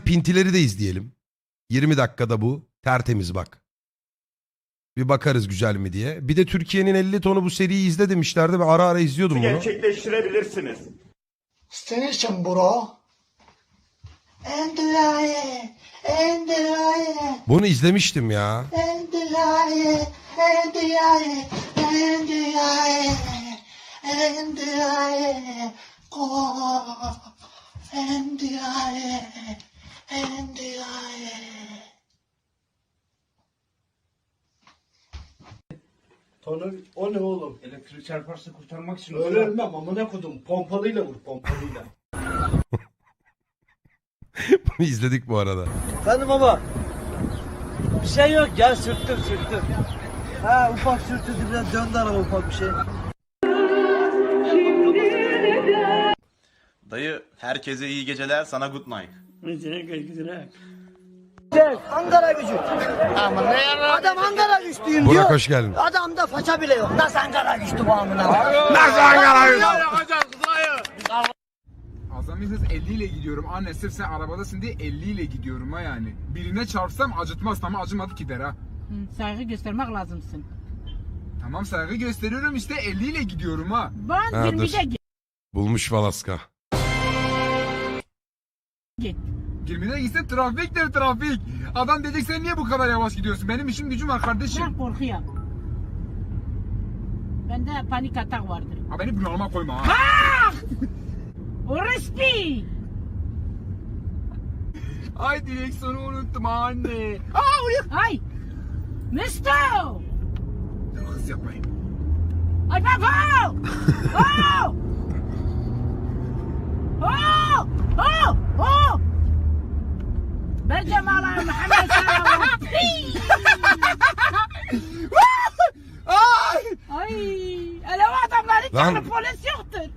Pintileri de izleyelim. 20 dakikada bu. Tertemiz bak. Bir bakarız güzel mi diye. Bir de Türkiye'nin 50 tonu bu seriyi izle demişlerdi. Ben ara ara izliyordum bunu. gerçekleştirebilirsiniz. Station bro. Endilaye, endilaye, Bunu izlemiştim ya. endilaye, endilaye, endilaye, endilaye, ko, endilaye, Tanrı o ne oğlum? Elektrik çarparsa kurtarmak için Öyle ölmem amına kodum. Pompalıyla vur pompalıyla. Bunu izledik bu arada. Efendim baba. Bir şey yok ya sürttüm sürttüm. Ha ufak sürttürdü biraz döndü araba ufak bir şey. Dayı herkese iyi geceler sana good night. Ankara gücü. Adam Ankara güçlüyüm Burak diyor. hoş geldin. Adamda faça bile yok. Nasıl Ankara güçlü bu amına? Azami hız 50 ile gidiyorum. Anne sırf sen arabadasın diye 50 ile gidiyorum ha yani. Birine çarpsam acıtmaz ama acımadı ki der ha. Saygı göstermek lazımsın. Tamam saygı gösteriyorum işte 50 ile gidiyorum ha. Ben Ha, 20'de dur. Bulmuş Valaska. git. 20'de gitse trafiktir trafik. Adam diyecek sen niye bu kadar yavaş gidiyorsun? Benim işim gücüm var kardeşim. Ben korkuyorum. Bende panik atak vardır. Ha beni bunalıma koyma ha. Orospi! Ay direksiyonu unuttum anne. Aa oraya. Ay! Misto! Dur hız yapmayın. Ay baba! Oh! Oh! Oh! Oh! Bercem ala Muhammed sallallahu Ay! Ay! Hele o adamları Lan- tanrı polis yoktur.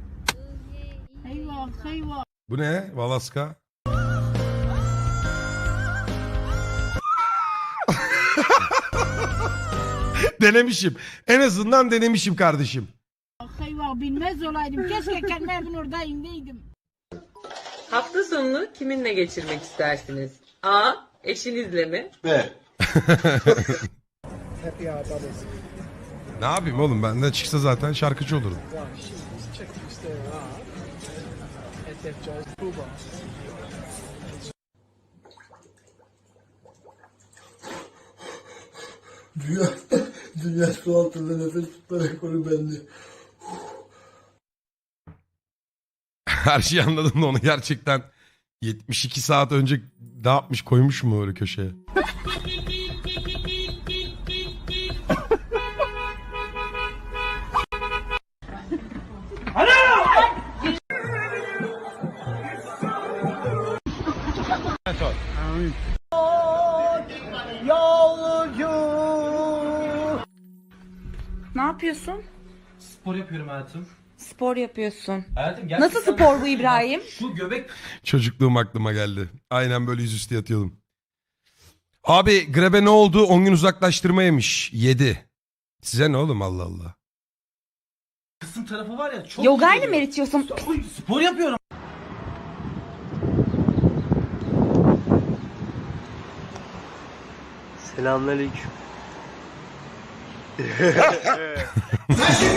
Eyvah eyvah. Bu ne? Valaska. denemişim. En azından denemişim kardeşim. Eyvah bilmez olaydım. Keşke kendi evin orada indeydim. Hafta sonunu kiminle geçirmek istersiniz? A. Eşinizle mi? Ne yapayım oğlum benden çıksa zaten şarkıcı olurum. Dünya, dünya su altında nefes tutarak onu bende. Her şeyi anladım da onu gerçekten 72 saat önce ne yapmış koymuş mu öyle köşeye? Ne yapıyorsun? Spor yapıyorum hayatım. Spor yapıyorsun. Hayatım gerçekten... Nasıl spor bu İbrahim? Şu göbek Çocukluğum aklıma geldi. Aynen böyle yüzüstü yatıyordum. Abi Grebe ne oldu? 10 gün uzaklaştırma yemiş. 7. Size ne oğlum Allah Allah. kısım tarafı var ya çok Yoga ile mi eritiyorsun? Oy, Spor yapıyorum. Selamünaleyküm.